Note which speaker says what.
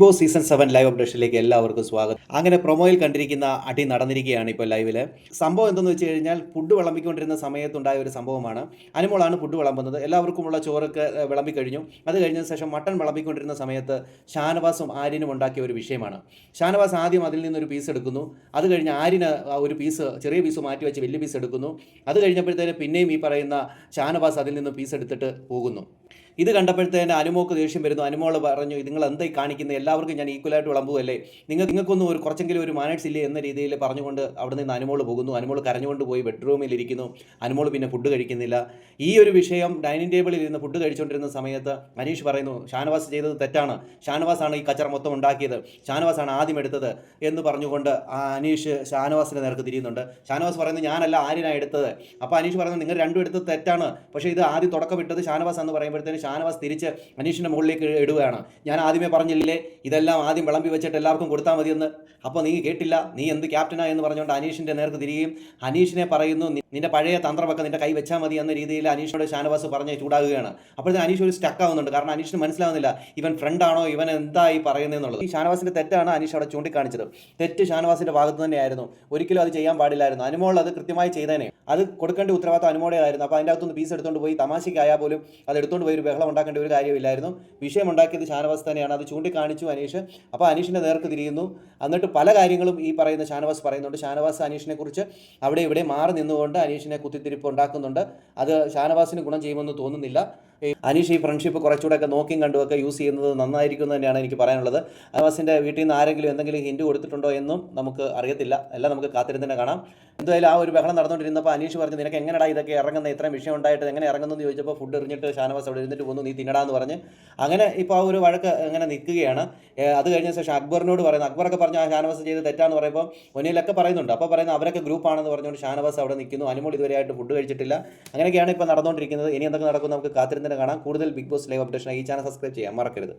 Speaker 1: Boss season seven live അപ്ഡേഷനിലേക്ക് എല്ലാവർക്കും സ്വാഗതം. അങ്ങനെ പ്രൊമോയിൽ കണ്ടിരിക്കുന്ന അടി നടന്നിരിക്കുകയാണ് ഇപ്പോൾ ലൈവിൽ സംഭവം എന്തെന്ന് വെച്ച് കഴിഞ്ഞാൽ ഫുഡ് വിളമ്പിക്കൊണ്ടിരുന്ന സമയത്തുണ്ടായ ഒരു സംഭവമാണ്. അനുമോളാണ് ഫുഡ് വിളമ്പുന്നത്. എല്ലാവർക്കുമുള്ള ചോറൊക്കെ വിളമ്പിക്കഴിഞ്ഞു അത് കഴിഞ്ഞ ശേഷം മട്ടൺ വിളമ്പിക്കൊണ്ടിരുന്ന സമയത്ത് ഷാനവാസും ആര്യനും ഉണ്ടാക്കിയ ഒരു വിഷയമാണ്. ഷാനവാസ് ആദ്യം അതിൽ നിന്നൊരു പീസ് എടുക്കുന്നു. അത് കഴിഞ്ഞ് ആര്യന് ഒരു പീസ് ചെറിയ പീസ് മാറ്റി വെച്ച് വലിയ പീസ് എടുക്കുന്നു. അത് കഴിഞ്ഞപ്പോഴത്തേന് പിന്നെയും ഈ പറയുന്ന ഷാനവാസ് അതിൽ നിന്ന് പീസ് എടുത്തിട്ട് പോകുന്നു. ഇത് കണ്ടപ്പോഴത്തേന് അനുമോക്ക് ദേഷ്യം വരുന്നു. അനുമോൾ പറഞ്ഞു നിങ്ങൾ എന്തായി കാണിക്കുന്നത് എല്ലാവർക്കും ഞാൻ ഈക്വലായിട്ട് വിളമ്പുമല്ലേ നിങ്ങൾ നിങ്ങൾക്കൊന്നും ഒരു കുറച്ചെങ്കിലും ഒരു മാനേഴ്സ് ഇല്ലേ എന്ന രീതിയിൽ പറഞ്ഞുകൊണ്ട് അവിടെ നിന്ന് അനുമോൾ പോകുന്നു. അനുമോൾ കരഞ്ഞുകൊണ്ട് പോയി ബെഡ്റൂമിൽ ഇരിക്കുന്നു. അനുമോൾ പിന്നെ ഫുഡ് കഴിക്കുന്നില്ല. ഈ ഒരു വിഷയം ഡൈനിങ് ടേബിളിൽ ഇരുന്ന് ഫുഡ് കഴിച്ചുകൊണ്ടിരുന്ന സമയത്ത് അനീഷ് പറയുന്നു ഷാനവാസ് ചെയ്തത് തെറ്റാണ്. ഷാനവാസാണ് ഈ കച്ചറ മൊത്തം ഉണ്ടാക്കിയത്. ഷാനവാസാണ് ആദ്യം എടുത്തത്. എന്ന് പറഞ്ഞുകൊണ്ട് ആ അനീഷ് ഷാനവാസിന്റെ നേർക്ക് തിരിയുന്നുണ്ട്. ഷാനവാസ് പറയുന്നത് ഞാനല്ല ആര്യനാണ് എടുത്തത്. അപ്പോൾ അനീഷ് പറയുന്നത് നിങ്ങൾ രണ്ടും എടുത്തത് തെറ്റാണ്. പക്ഷേ ഇത് ആദ്യം തുടക്കം ഇട്ടത് ഷാനവാസ് എന്ന് പറയുമ്പോഴത്തേന് ഷാനവാസ് തിരിച്ച് അനീഷിന്റെ മുകളിലേക്ക് ഇടുകയാണ്. ഞാൻ ആദ്യമേ പറഞ്ഞില്ലേ ഇതെല്ലാം ആദ്യം വിളമ്പി വെച്ചിട്ട് എല്ലാവർക്കും കൊടുത്താൽ മതിയെന്ന്. അപ്പോൾ നീ കേട്ടില്ല നീ എന്ത് ക്യാപ്റ്റനാ എന്ന് പറഞ്ഞുകൊണ്ട് അനീഷിന്റെ നേർക്ക് തിരികെയും അനീഷിനെ പറയുന്നു "നി- നിന്റെ പഴയ തന്ത്രമൊക്കെ നിന്റെ കൈ വെച്ചാൽ മതി എന്ന രീതിയിൽ അനീഷിനോട് ഷാനവാസ് പറഞ്ഞ് ചൂടാകുകയാണ്. അപ്പോഴത്തെ അനീഷ് ഒരു സ്റ്റക്ക് ആവുന്നുണ്ട്. കാരണം അനീഷിന് മനസ്സിലാവുന്നില്ല ഇവൻ ഫ്രണ്ടാണോ ഇവൻ എന്താ എന്തായി പറയുന്നതെന്നുള്ളത് ഈ ഷാനവാസിന്റെ തെറ്റാണ് അനീഷ് അവിടെ ചൂണ്ടിക്കാണിച്ചത്. തെറ്റ് ഷാനവാസിന്റെ ഭാഗത്ത് തന്നെയായിരുന്നു. ഒരിക്കലും അത് ചെയ്യാൻ പാടില്ലായിരുന്നു. അനുമോൾ അത് കൃത്യമായി ചെയ്തേനെ. അത് കൊടുക്കേണ്ട ഉത്തരവാദിത്തം അനുമോടെയായിരുന്നു അപ്പോൾ അതിന്റെ അകത്തുനിന്ന് പീസ് എടുത്തുകൊണ്ട് പോയി തമാശയ്ക്കായാൽ പോലും അത് എടുത്തുകൊണ്ട് പോയി ഒരു ബഹളം ഉണ്ടാക്കേണ്ട ഒരു കാര്യമില്ലായിരുന്നു. വിഷയം ഉണ്ടാക്കിയത് ഷാനവാസ് തന്നെയാണ്. അത് ചൂണ്ടിക്കാണിച്ചു അനീഷ്. അപ്പോൾ അനീഷിന്റെ നേർക്ക് തിരിയുന്നു. എന്നിട്ട് പല കാര്യങ്ങളും ഈ പറയുന്ന ഷാനവാസ് പറയുന്നുണ്ട്. ഷാനവാസ് അനീഷിനെ കുറിച്ച് അവിടെ ഇവിടെ മാറി നിന്നുകൊണ്ട് അനീഷിനെ കുത്തിത്തിരിപ്പ് ഉണ്ടാക്കുന്നുണ്ട്. അത് ഷാനവാസിന് ഗുണം ചെയ്യുമെന്ന് തോന്നുന്നില്ല. അനീഷ് ഈ ഫ്രണ്ട്ഷിപ്പ് കുറച്ചുകൂടെയൊക്കെ നോക്കിയും കണ്ടുമൊക്കെ യൂസ് ചെയ്യുന്നത് നന്നായിരിക്കും തന്നെയാണ് എനിക്ക് പറയാനുള്ളത്. അവാസിന്റെ വീട്ടിൽ നിന്ന് ആരെങ്കിലും എന്തെങ്കിലും ഹിൻഡ് കൊടുത്തിട്ടുണ്ടോ എന്നും നമുക്ക് അറിയത്തില്ല. എല്ലാം നമുക്ക് കാത്തിരുന്ന് തന്നെ കാണാം. എന്തായാലും ആ ഒരു ബഹളം നടന്നുകൊണ്ടിരുന്നപ്പോൾ അനീഷ് പറഞ്ഞു നിനക്ക് എങ്ങനെടാ ഇതൊക്കെ ഇറങ്ങുന്ന? ഇത്രയും വിഷയം ഉണ്ടായിട്ട് എങ്ങനെ ഇറങ്ങുന്നു? എന്ന് ചോദിച്ചപ്പോൾ ഫുഡ് എറിഞ്ഞിട്ട് ഷാനവാസ് അവിടെ ഇരുന്നിട്ട് പോന്നു നീ തിന്നടാന്ന് പറഞ്ഞ്. അങ്ങനെ ഇപ്പോൾ ആ ഒരു വഴക്ക് അങ്ങനെ നിൽക്കുകയാണ്. അത് കഴിഞ്ഞ ശേഷം അക്ബറിനോട് പറയുന്നത് അക്ബറൊക്കെ പറഞ്ഞു ആ ഷാനവാസ് ചെയ്ത് തെറ്റാന്ന് പറയുമ്പോൾ ഒന്നിലൊക്കെ പറയുന്നുണ്ട്. അപ്പോൾ പറയുന്നത് അവരൊക്കെ ഗ്രൂപ്പാണെന്ന് പറഞ്ഞുകൊണ്ട് ഷാനവാസ് അവിടെ നിൽക്കുന്നു. അനുമോൾ ഇതുവരെയായിട്ട് ഫുഡ് കഴിച്ചിട്ടില്ല. അങ്ങനെയൊക്കെയാണ് ഇപ്പോൾ നടന്നുകൊണ്ടിരിക്കുന്നത്. ഇനി എന്തൊക്കെ നടക്കും നമുക്ക് കാത്തിരുന്നിട്ട് കാണാം. കൂടുതൽ ബിഗ് ബോസ് ലൈവ് അപ്ഡേഷൻ ഈ ചാനൽ സബ്സ്ക്രൈബ് ചെയ്യാൻ മറക്കരുത്.